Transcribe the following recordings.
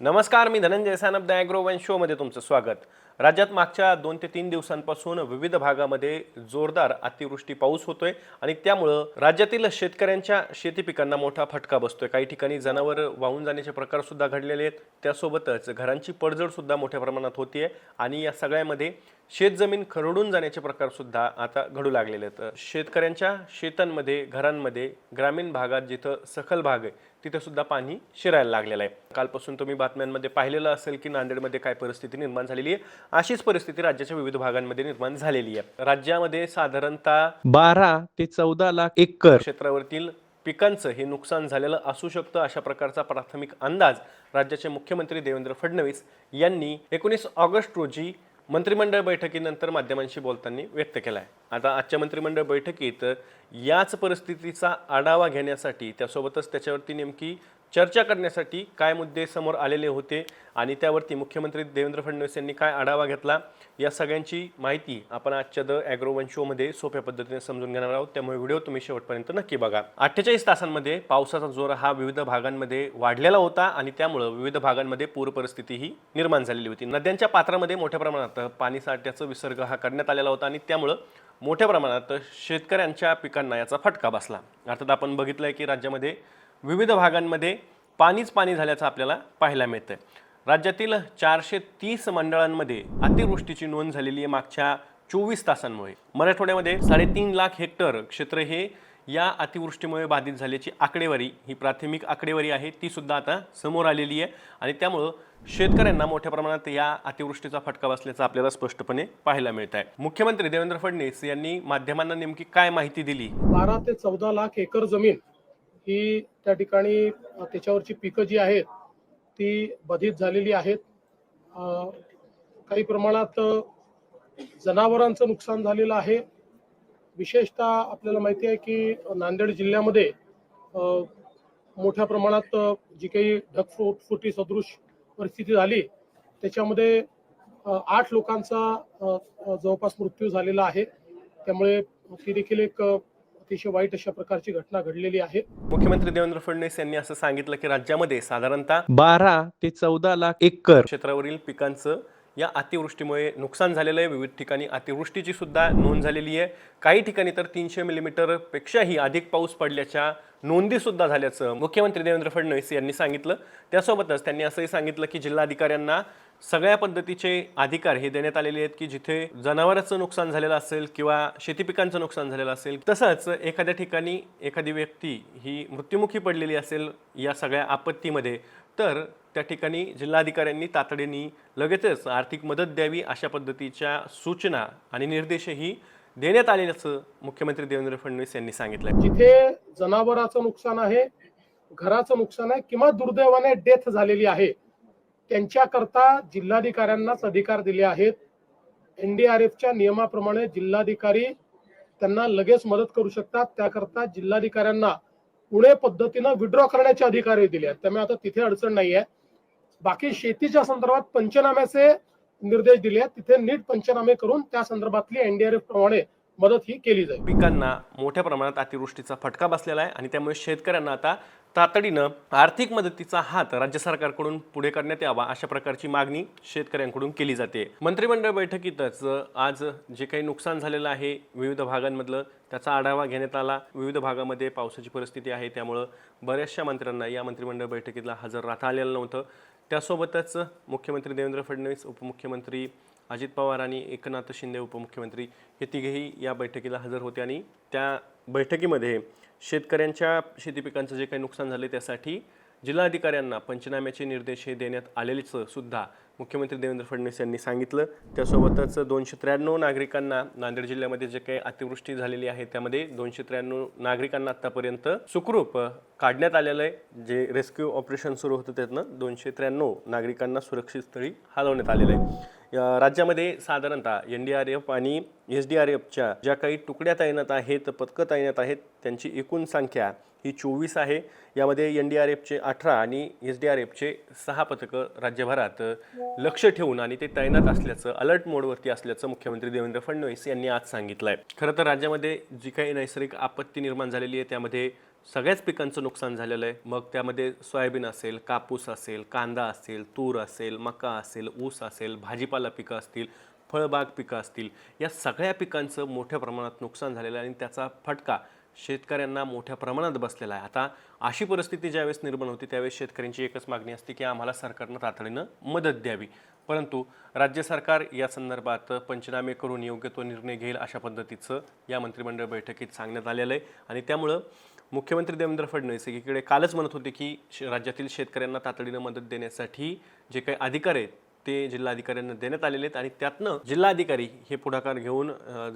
नमस्कार मी Dhananjay Sanap the agro one शोमध्ये तुमचं स्वागत. राज्यात मागच्या दोन ते तीन दिवसांपासून विविध भागामध्ये जोरदार अतिवृष्टी पाऊस होतोय आणि त्यामुळं राज्यातील शेतकऱ्यांच्या शेती पिकांना मोठा फटका बसतोय. काही ठिकाणी जनावर वाहून जाण्याचे प्रकार सुद्धा घडलेले आहेत. त्यासोबतच घरांची पडझड सुद्धा मोठ्या प्रमाणात होतीये आणि या सगळ्यामध्ये शेतजमीन खरडून जाण्याचे प्रकार सुद्धा आता घडू लागलेले आहेत. शेतकऱ्यांच्या शेतांमध्ये घरांमध्ये ग्रामीण भागात जिथं सखल भाग आहे तिथे सुद्धा पाणी शिरायला लागलेलं आहे. कालपासून तुम्ही बातम्यांमध्ये पाहिलेलं असेल की नांदेडमध्ये काय परिस्थिती निर्माण झालेली आहे. अशीच परिस्थिती राज्याच्या विविध भागांमध्ये निर्माण झालेली आहे. राज्यामध्ये साधारणतः बारा ते चौदा लाख एकर क्षेत्रावरील पिकांचं हे नुकसान झालेलं असू शकतं अशा प्रकारचा प्राथमिक अंदाज राज्याचे मुख्यमंत्री देवेंद्र फडणवीस यांनी एकोणीस ऑगस्ट रोजी मंत्रिमंडळ बैठकीनंतर माध्यमांशी बोलताना व्यक्त केला आहे आता आजच्या मंत्रिमंडळ बैठकीत याच परिस्थितीचा आढावा घेण्यासाठी त्यासोबतच त्याच्यावरती नेमकी चर्चा करण्यासाठी काय मुद्दे समोर आलेले होते आणि त्यावरती मुख्यमंत्री देवेंद्र फडणवीस यांनी काय आढावा घेतला या सगळ्यांची माहिती आपण आजच्या द ॲग्रोवन शोमध्ये सोप्या पद्धतीने समजून घेणार आहोत. त्यामुळे व्हिडिओ तुम्ही शेवटपर्यंत नक्की बघा. अठ्ठेचाळीस तासांमध्ये पावसाचा जोर हा विविध भागांमध्ये वाढलेला होता आणि त्यामुळं विविध भागांमध्ये पूर परिस्थितीही निर्माण झालेली होती. नद्यांच्या पात्रामध्ये मोठ्या प्रमाणात पाणी साठ्याचा विसर्ग हा करण्यात आलेला होता आणि त्यामुळं मोठ्या प्रमाणात शेतकऱ्यांच्या पिकांना याचा फटका बसला. अर्थात आपण बघितलं आहे की राज्यामध्ये विविध भागांमध्ये पाणीच पाणी झाल्याचं आपल्याला पाहायला मिळतंय. राज्यातील चारशे तीस मंडळांमध्ये अतिवृष्टीची नोंद झालेली आहे मागच्या चोवीस तासांमुळे. मराठवाड्यामध्ये साडेतीन लाख हेक्टर क्षेत्र हे या अतिवृष्टीमुळे बाधित झाल्याची आकडेवारी ही प्राथमिक आकडेवारी आहे ती सुद्धा आता समोर आलेली आहे. आणि त्यामुळं शेतकऱ्यांना मोठ्या प्रमाणात या अतिवृष्टीचा फटका बसल्याचं आपल्याला स्पष्टपणे पाहायला मिळत आहे मुख्यमंत्री देवेंद्र फडणवीस यांनी माध्यमांना नेमकी काय माहिती दिली? बारा ते चौदा लाख एकर जमीन ही त्या ठिकाणी त्याच्यावरची पिकं जी आहेत ती बाधित झालेली आहेत. काही प्रमाणात जनावरांचं नुकसान झालेलं आहे. विशेषतः आपल्याला माहिती आहे की नांदेड जिल्ह्यामध्ये मोठ्या प्रमाणात जी काही ढगफुट सदृश परिस्थिती झाली त्याच्यामध्ये आठ लोकांचा जवळपास मृत्यू झालेला आहे. त्यामुळे ती देखील एक अतिशय वाईट अशा प्रकारची घटना घडलेली आहे. मुख्यमंत्री देवेंद्र फडणवीस यांनी असं सांगितलं की राज्यामध्ये साधारणतः बारा ते चौदा लाख एकर क्षेत्रावरील पिकांचं या अतिवृष्टीमुळे नुकसान झालेलं आहे. विविध ठिकाणी अतिवृष्टीची सुद्धा नोंद झालेली आहे. काही ठिकाणी तर तीनशे मिलीमीटर पेक्षाही अधिक पाऊस पडल्याच्या नोंदी सुद्धा झाल्याचं मुख्यमंत्री देवेंद्र फडणवीस यांनी सांगितलं. त्यासोबतच त्यांनी असंही सांगितलं की जिल्हाधिकाऱ्यांना सगळ्या पद्धतीचे अधिकार हे देण्यात आलेले आहेत की जिथे जनावरांचं नुकसान झालेलं असेल किंवा शेती पिकांचं नुकसान झालेलं असेल तसंच एखाद्या ठिकाणी एखादी व्यक्ती ही मृत्युमुखी पडलेली असेल या सगळ्या आपत्तीमध्ये तर त्या ठिकाणी जिल्हाधिकाऱ्यांनी तातडीने लगेचच आर्थिक मदत द्यावी अशा पद्धतीच्या सूचना आणि निर्देशही देण्यात आलेल्याचं मुख्यमंत्री देवेंद्र फडणवीस यांनी सांगितलं जिथे जनावराचं नुकसान आहे घराचं नुकसान आहे किंवा दुर्दैवाने डेथ झालेली आहे त्यांच्याकरता जिल्हाधिकाऱ्यांनाच अधिकार दिले आहेत. एनडीआरएफच्या नियमाप्रमाणे जिल्हाधिकारी त्यांना लगेच मदत करू शकतात. त्याकरता जिल्हाधिकाऱ्यांना पुणे पद्धतीनं विड्रॉ करण्याचे अधिकारही दिले आहेत. त्यामुळे आता तिथे अडचण नाही आहे. बाकी शेतीच्या संदर्भात पंचनाम्याचे निर्देश दिले आहेत. तिथे नीट पंचनामे करून त्या संदर्भातली एनडीआरएफ प्रमाणे मदत ही केली जाईल. पिकांना मोठ्या प्रमाणात अतिवृष्टीचा फटका बसलेला आहे आणि त्यामुळे शेतकऱ्यांना आता तातडीनं आर्थिक मदतीचा हात राज्य सरकारकडून पुढे करण्यात यावा अशा प्रकारची मागणी शेतकऱ्यांकडून केली जाते. मंत्रिमंडळ बैठकीतच आज जे काही नुकसान झालेलं आहे विविध भागांमधलं त्याचा आढावा घेण्यात आला. विविध भागामध्ये पावसाची परिस्थिती आहे त्यामुळं बऱ्याचशा मंत्र्यांना या मंत्रिमंडळ बैठकीला हजर राहता आलेलं नव्हतं. त्यासोबतच मुख्यमंत्री देवेंद्र फडणवीस उपमुख्यमंत्री अजित पवार आणि एकनाथ शिंदे उपमुख्यमंत्री हे तिघेही या बैठकीला हजर होते आणि त्या बैठकीमध्ये शेतकऱ्यांच्या शेती पिकांचं जे काही नुकसान झाले त्यासाठी जिल्हाधिकाऱ्यांना पंचनाम्याचे निर्देश हे देण्यात आलेलेच सुद्धा मुख्यमंत्री देवेंद्र फडणवीस यांनी सांगितलं. त्यासोबतच दोनशे त्र्याण्णव नागरिकांना नांदेड जिल्ह्यामध्ये जे काही अतिवृष्टी झालेली आहे त्यामध्ये दोनशे त्र्याण्णव नागरिकांना आत्तापर्यंत सुखरूप काढण्यात आलेलं आहे. जे रेस्क्यू ऑपरेशन सुरू होतं त्यातनं दोनशे त्र्याण्णव नागरिकांना सुरक्षित स्थळी हलवण्यात आलेलं आहे. राज्यामध्ये साधारणतः एन डी आर एफ आणि एस डी आर एफच्या ज्या काही तुकड्या तैनात आहेत पथकं तैनात आहेत त्यांची एकूण संख्या ही चोवीस आहे. यामध्ये एन डी आर एफचे अठरा आणि एस डी आर एफचे सहा पथकं राज्यभरात लक्ष ठेवून आणि ते तैनात असल्याचं अलर्ट मोडवरती असल्याचं मुख्यमंत्री देवेंद्र फडणवीस यांनी आज सांगितलं आहे खरं तर राज्यामध्ये जी काही नैसर्गिक आपत्ती निर्माण झालेली आहे त्यामध्ये सगळ्याच पिकांचं नुकसान झालेलं आहे. मग त्यामध्ये सोयाबीन असेल कापूस असेल कांदा असेल तूर असेल मका असेल ऊस असेल भाजीपाला पिकं असतील फळबाग पिकं असतील या सगळ्या पिकांचं मोठ्या प्रमाणात नुकसान झालेलं आहे आणि त्याचा फटका शेतकऱ्यांना मोठ्या प्रमाणात बसलेला आहे. आता अशी परिस्थिती ज्यावेळेस निर्माण होती त्यावेळेस शेतकऱ्यांची एकच मागणी असते की आम्हाला सरकारनं तातडीनं मदत द्यावी. परंतु राज्य सरकार या संदर्भात पंचनामे करून योग्य तो निर्णय घेईल अशा पद्धतीचं या मंत्रिमंडळ बैठकीत सांगण्यात आलेलं आहे. आणि त्यामुळं मुख्यमंत्री देवेंद्र फडणवीस एकीकडे कालच म्हणत होते की श- राज्यातील शेतकऱ्यांना तातडीनं मदत देण्यासाठी जे काही अधिकार आहेत ते जिल्हाधिकाऱ्यांना देण्यात आलेले आहेत आणि त्यातनं जिल्हाधिकारी हे पुढाकार घेऊन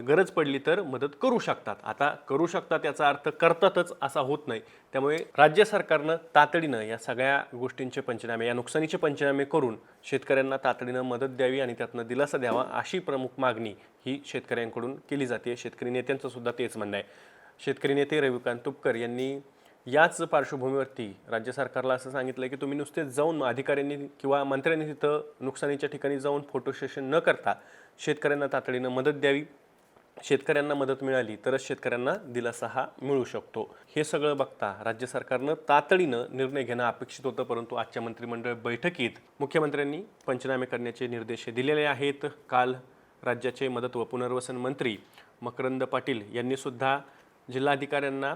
गरज पडली तर मदत करू शकतात. आता करू शकतात याचा अर्थ करतातच असा होत नाही. त्यामुळे राज्य सरकारनं तातडीनं या सगळ्या गोष्टींचे पंचनामे या नुकसानीचे पंचनामे करून शेतकऱ्यांना तातडीनं मदत द्यावी आणि त्यातनं दिलासा द्यावा अशी प्रमुख मागणी ही शेतकऱ्यांकडून केली जाते. शेतकरी नेत्यांचं सुद्धा तेच म्हणणं आहे. शेतकरी नेते रविकांत तुपकर यांनी याच पार्श्वभूमीवरती राज्य सरकारला असं सांगितलं की तुम्ही नुसतेच जाऊन अधिकाऱ्यांनी किंवा मंत्र्यांनी तिथं नुकसानीच्या ठिकाणी जाऊन फोटो सेशन न करता शेतकऱ्यांना तातडीनं मदत द्यावी. शेतकऱ्यांना मदत मिळाली तरच शेतकऱ्यांना दिलासा हा मिळू शकतो. हे सगळं बघता राज्य सरकारनं तातडीनं निर्णय घेणं अपेक्षित होतं परंतु आजच्या मंत्रिमंडळ बैठकीत मुख्यमंत्र्यांनी पंचनामे करण्याचे निर्देश दिलेले आहेत. काल राज्याचे मदत व पुनर्वसन मंत्री मकरंद पाटील यांनी सुद्धा जिल्हाधिकाऱ्यांना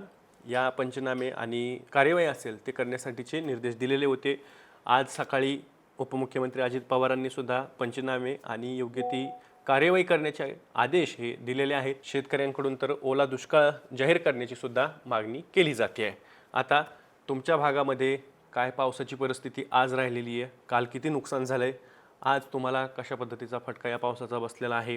या पंचनामे आणि कार्यवाही असेल ते करण्यासाठीचे निर्देश दिलेले होते. आज सकाळी उपमुख्यमंत्री अजित पवारांनी सुद्धा पंचनामे आणि योग्य ती कार्यवाही करण्याचे आदेश हे दिलेले आहेत. शेतकऱ्यांकडून तर ओला दुष्काळ जाहीर करण्याची सुद्धा मागणी केली जाते. आहे आता तुमच्या भागामध्ये काय पावसाची परिस्थिती आज राहिलेली आहे? काल किती नुकसान झालं आहे आज तुम्हाला कशा पद्धतीचा फटका या पावसाचा बसलेला आहे?